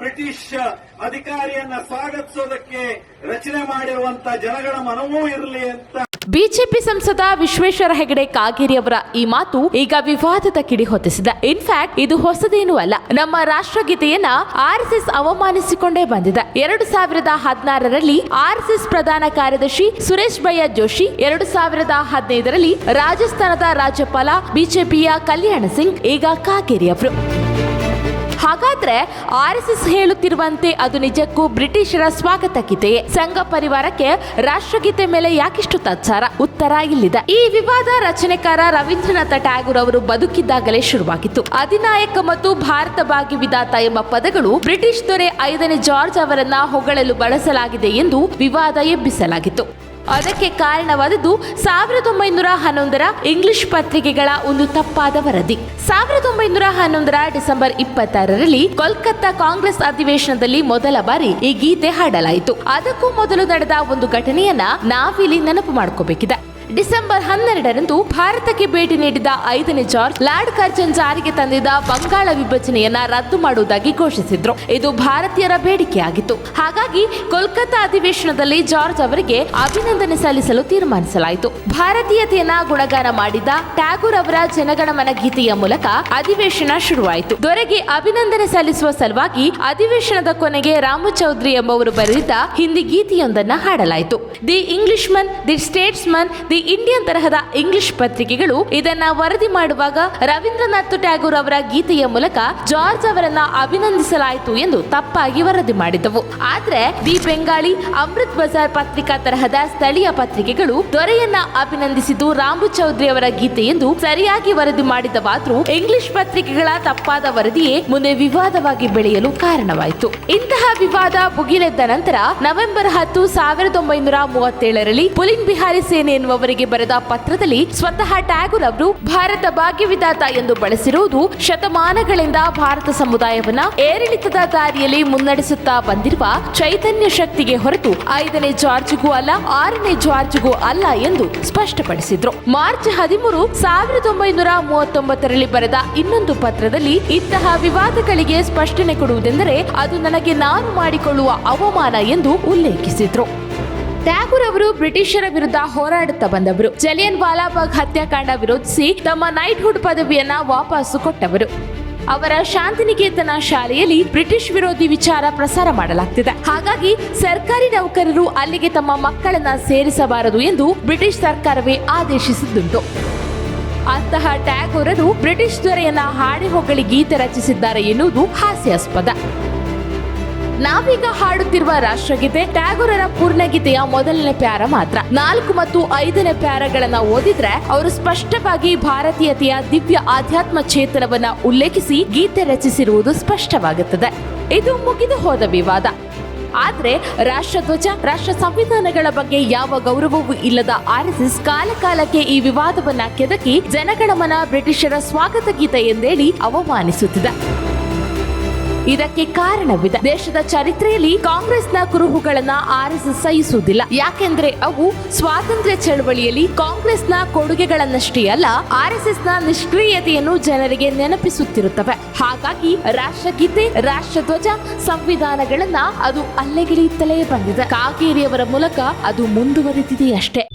British ಅಧಿಕಾರಿಯನ್ನ ಸ್ವಾಗತಿಸೋದಕ್ಕೆ ರಚನೆ ಮಾಡಿರುವಂತ ಜನಗಳ ಮನವೂ ಇರಲಿ ಅಂತ. ಬಿಜೆಪಿ ಸಂಸದ ವಿಶ್ವೇಶ್ವರ ಹೆಗಡೆ ಕಾಗೇರಿ ಅವರ ಈ ಮಾತು ಈಗ ವಿವಾದದ ಕಿಡಿ ಹೊತ್ತಿಸಿದೆ. ಇನ್ಫ್ಯಾಕ್ಟ್ ಇದು ಹೊಸದೇನೂ ಅಲ್ಲ. ನಮ್ಮ ರಾಷ್ಟ್ರಗೀತೆಯನ್ನ ಆರ್ಎಸ್ಎಸ್ ಅವಮಾನಿಸಿಕೊಂಡೇ ಬಂದಿದೆ. ಎರಡು ಸಾವಿರದ ಹದಿನಾರರಲ್ಲಿ ಆರ್ಎಸ್ಎಸ್ ಪ್ರಧಾನ ಕಾರ್ಯದರ್ಶಿ ಸುರೇಶ್ ಭಯ್ಯ ಜೋಶಿ, ಎರಡು ಸಾವಿರದ ಹದಿನೈದರಲ್ಲಿ ರಾಜಸ್ಥಾನದ ರಾಜ್ಯಪಾಲ ಬಿಜೆಪಿಯ ಕಲ್ಯಾಣ ಸಿಂಗ್, ಈಗ ಕಾಗೇರಿ ಅವರು ಹಾಗಾದ್ರೆ ಆರ್ ಎಸ್ ಎಸ್ ಹೇಳುತ್ತಿರುವಂತೆ ಅದು ನಿಜಕ್ಕೂ ಬ್ರಿಟಿಷರ ಸ್ವಾಗತಕ್ಕಿದೆ. ಸಂಘ ಪರಿವಾರಕ್ಕೆ ರಾಷ್ಟ್ರಗೀತೆ ಮೇಲೆ ಯಾಕಿಷ್ಟು ತತ್ಸಾರ? ಉತ್ತರ ಇಲ್ಲಿದೆ. ಈ ವಿವಾದ ರಚನೆಕಾರ ರವೀಂದ್ರನಾಥ ಟ್ಯಾಗೂರ್ ಅವರು ಬದುಕಿದ್ದಾಗಲೇ ಶುರುವಾಗಿತ್ತು. ಅಧಿನಾಯಕ ಮತ್ತು ಭಾರತ ಭಾಗಿ ವಿಧಾತ ಎಂಬ ಪದಗಳು ಬ್ರಿಟಿಷ್ ದೊರೆ ಐದನೇ ಜಾರ್ಜ್ ಅವರನ್ನ ಹೊಗಳಲು ಬಳಸಲಾಗಿದೆ ಎಂದು ವಿವಾದ ಎಬ್ಬಿಸಲಾಗಿತ್ತು. ಅದಕ್ಕೆ ಕಾರಣವಾದದ್ದು ಸಾವಿರದ ಒಂಬೈನೂರ ಹನ್ನೊಂದರ ಇಂಗ್ಲಿಷ್ ಪತ್ರಿಕೆಗಳ ಒಂದು ತಪ್ಪಾದ ವರದಿ. ಸಾವಿರದ ಒಂಬೈನೂರ ಹನ್ನೊಂದರ ಡಿಸೆಂಬರ್ ಇಪ್ಪತ್ತಾರರಲ್ಲಿ ಕೋಲ್ಕತ್ತಾ ಕಾಂಗ್ರೆಸ್ ಅಧಿವೇಶನದಲ್ಲಿ ಮೊದಲ ಬಾರಿ ಈ ಗೀತೆ ಹಾಡಲಾಯಿತು. ಅದಕ್ಕೂ ಮೊದಲು ನಡೆದ ಒಂದು ಘಟನೆಯನ್ನ ನಾವಿಲ್ಲಿ ನೆನಪು ಮಾಡ್ಕೋಬೇಕಿದೆ. ಡಿಸೆಂಬರ್ ಹನ್ನೆರಡರಂದು ಭಾರತಕ್ಕೆ ಭೇಟಿ ನೀಡಿದ ಐದನೇ ಜಾರ್ಜ್, ಲಾರ್ಡ್ ಕರ್ಜನ್ ಜಾರಿಗೆ ತಂದಿದ್ದ ಬಂಗಾಳ ವಿಭಜನೆಯನ್ನ ರದ್ದು ಮಾಡುವುದಾಗಿ ಘೋಷಿಸಿದ್ರು. ಇದು ಭಾರತೀಯರ ಬೇಡಿಕೆಯಾಗಿತ್ತು. ಹಾಗಾಗಿ ಕೋಲ್ಕತ್ತಾ ಅಧಿವೇಶನದಲ್ಲಿ ಜಾರ್ಜ್ ಅವರಿಗೆ ಅಭಿನಂದನೆ ಸಲ್ಲಿಸಲು ತೀರ್ಮಾನಿಸಲಾಯಿತು. ಭಾರತೀಯತೆಯನ್ನ ಗುಣಗಾನ ಮಾಡಿದ ಟ್ಯಾಗೂರ್ ಅವರ ಜನಗಣಮನ ಗೀತೆಯ ಮೂಲಕ ಅಧಿವೇಶನ ಶುರುವಾಯಿತು. ದೊರೆಗೆ ಅಭಿನಂದನೆ ಸಲ್ಲಿಸುವ ಸಲುವಾಗಿ ಅಧಿವೇಶನದ ಕೊನೆಗೆ ರಾಮು ಚೌಧರಿ ಎಂಬುವರು ಬರೆದಿದ್ದ ಹಿಂದಿ ಗೀತೆಯೊಂದನ್ನ ಹಾಡಲಾಯಿತು. The Englishman the Statesman the Indian ತರಹದ ಇಂಗ್ಲಿಷ್ ಪತ್ರಿಕೆಗಳು ಇದನ್ನ ವರದಿ ಮಾಡುವಾಗ ರವೀಂದ್ರನಾಥ್ ಟ್ಯಾಗೂರ್ ಅವರ ಗೀತೆಯ ಮೂಲಕ ಜಾರ್ಜ್ ಅವರನ್ನ ಅಭಿನಂದಿಸಲಾಯಿತು ಎಂದು ತಪ್ಪಾಗಿ ವರದಿ ಮಾಡಿದ್ದವು. ಆದ್ರೆ ದಿ ಬೆಂಗಾಳಿ ಅಮೃತ್ ಬಜಾರ್ ಪತ್ರಿಕಾ ತರಹದ ಸ್ಥಳೀಯ ಪತ್ರಿಕೆಗಳು ದೊರೆಯನ್ನ ಅಭಿನಂದಿಸಿದ್ದು ರಾಮು ಚೌಧರಿ ಅವರ ಗೀತೆ ಎಂದು ಸರಿಯಾಗಿ ವರದಿ ಮಾಡಿದವಾದ್ರೂ ಇಂಗ್ಲಿಷ್ ಪತ್ರಿಕೆಗಳ ತಪ್ಪಾದ ವರದಿಯೇ ಮುಂದೆ ವಿವಾದವಾಗಿ ಬೆಳೆಯಲು ಕಾರಣವಾಯಿತು. ಇಂತಹ ವಿವಾದ ಭುಗಿಲೆದ್ದ ನಂತರ ನವೆಂಬರ್ ಹತ್ತು ಸಾವಿರದ ಒಂಬೈನೂರ ಮೂವತ್ತೇಳರಲ್ಲಿ ಪುಲಿನ್ ಬಿಹಾರಿ ಸೇನೆ ಎನ್ನುವವರಿಗೆ ಬರೆದ ಪತ್ರದಲ್ಲಿ ಸ್ವತಃ ಟ್ಯಾಗೂರ್ ಅವರು, ಭಾರತ ಭಾಗ್ಯವಿದಾತ ಎಂದು ಬಳಸಿರುವುದು ಶತಮಾನಗಳಿಂದ ಭಾರತ ಸಮುದಾಯವನ್ನ ಏರಿಳಿತದ ದಾರಿಯಲ್ಲಿ ಮುನ್ನಡೆಸುತ್ತಾ ಬಂದಿರುವ ಚೈತನ್ಯ ಶಕ್ತಿಗೆ ಹೊರತು ಐದನೇ ಜಾರ್ಜ್ಗೂ ಅಲ್ಲ, ಆರನೇ ಜಾರ್ಜ್ಗೂ ಅಲ್ಲ ಎಂದು ಸ್ಪಷ್ಟಪಡಿಸಿದ್ರು. ಮಾರ್ಚ್ ಹದಿಮೂರು ಸಾವಿರದ ಒಂಬೈನೂರ ಮೂವತ್ತೊಂಬತ್ತರಲ್ಲಿ ಬರೆದ ಇನ್ನೊಂದು ಪತ್ರದಲ್ಲಿ ಇಂತಹ ವಿವಾದಗಳಿಗೆ ಸ್ಪಷ್ಟನೆ ಕೊಡುವುದೆಂದರೆ, ಅದು ನನಗೆ ನಾನು ಮಾಡಿಕೊಳ್ಳುವ ಅವಮಾನ ಎಂದು ಉಲ್ಲೇಖಿಸಿದ್ರು. ಟ್ಯಾಗೂರ್ ಅವರು ಬ್ರಿಟಿಷರ ವಿರುದ್ಧ ಹೋರಾಡುತ್ತಾ ಬಂದವರು. ಜಲಿಯನ್ ವಾಲಾಬಾಗ್ ಹತ್ಯಾಕಾಂಡ ವಿರೋಧಿಸಿ ತಮ್ಮ ನೈಟ್ಹುಡ್ ಪದವಿಯನ್ನ ವಾಪಸ್ಸು ಕೊಟ್ಟವರು. ಅವರ ಶಾಂತಿನಿಕೇತನ ಶಾಲೆಯಲ್ಲಿ ಬ್ರಿಟಿಷ್ ವಿರೋಧಿ ವಿಚಾರ ಪ್ರಸಾರ ಮಾಡಲಾಗ್ತಿದೆ. ಹಾಗಾಗಿ ಸರ್ಕಾರಿ ನೌಕರರು ಅಲ್ಲಿಗೆ ತಮ್ಮ ಮಕ್ಕಳನ್ನ ಸೇರಿಸಬಾರದು ಎಂದು ಬ್ರಿಟಿಷ್ ಸರ್ಕಾರವೇ ಆದೇಶಿಸಿದ್ದುಂಟು. ಅಂತಹ ಟ್ಯಾಗೋರರು ಬ್ರಿಟಿಷ್ ದೊರೆಯನ್ನ ಹಾಡಿ ಹೊಗಳಿ ಗೀತೆ ರಚಿಸಿದ್ದಾರೆ ಎನ್ನುವುದು ಹಾಸ್ಯಾಸ್ಪದ. ನಾವೀಗ ಹಾಡುತ್ತಿರುವ ರಾಷ್ಟ್ರಗೀತೆ ಟ್ಯಾಗೋರರ ಪೂರ್ಣಗೀತೆಯ ಮೊದಲನೇ ಪ್ಯಾರ ಮಾತ್ರ. ನಾಲ್ಕು ಮತ್ತು ಐದನೇ ಪ್ಯಾರಗಳನ್ನ ಓದಿದ್ರೆ ಅವರು ಸ್ಪಷ್ಟವಾಗಿ ಭಾರತೀಯತೆಯ ದಿವ್ಯ ಆಧ್ಯಾತ್ಮ ಚೇತನವನ್ನ ಉಲ್ಲೇಖಿಸಿ ಗೀತೆ ರಚಿಸಿರುವುದು ಸ್ಪಷ್ಟವಾಗುತ್ತದೆ. ಇದು ಮುಗಿದು ಹೋದ ವಿವಾದ. ಆದ್ರೆ ರಾಷ್ಟ್ರಧ್ವಜ ರಾಷ್ಟ್ರ ಸಂವಿಧಾನಗಳ ಬಗ್ಗೆ ಯಾವ ಗೌರವವೂ ಇಲ್ಲದ ಆರ್ಎಸ್ಎಸ್ ಕಾಲಕಾಲಕ್ಕೆ ಈ ವಿವಾದವನ್ನ ಕೆದಕಿ ಜನಗಣಮನ ಬ್ರಿಟಿಷರ ಸ್ವಾಗತ ಗೀತೆ ಎಂದೇಳಿ ಅವಮಾನಿಸುತ್ತಿದೆ. ಇದಕ್ಕೆ ಕಾರಣವಿದೆ. ದೇಶದ ಚರಿತ್ರೆಯಲ್ಲಿ ಕಾಂಗ್ರೆಸ್ನ ಕುರುಹುಗಳನ್ನ ಆರ್ಎಸ್ಎಸ್ ಸಹಿಸುವುದಿಲ್ಲ. ಯಾಕೆಂದ್ರೆ ಅವು ಸ್ವಾತಂತ್ರ್ಯ ಚಳವಳಿಯಲ್ಲಿ ಕಾಂಗ್ರೆಸ್ನ ಕೊಡುಗೆಗಳನ್ನಷ್ಟೇ ಅಲ್ಲ, ಆರ್ಎಸ್ಎಸ್ನ ನಿಷ್ಕ್ರಿಯತೆಯನ್ನು ಜನರಿಗೆ ನೆನಪಿಸುತ್ತಿರುತ್ತವೆ. ಹಾಗಾಗಿ ರಾಷ್ಟ್ರಗೀತೆ, ರಾಷ್ಟ್ರಧ್ವಜ, ಸಂವಿಧಾನಗಳನ್ನ ಅದು ಅಲ್ಲೆಗಿಳಿಯುತ್ತಲೇ ಬಂದಿದೆ. ಕಾಗೇರಿಯವರ ಮೂಲಕ ಅದು ಮುಂದುವರಿದಿದೆಯಷ್ಟೇ.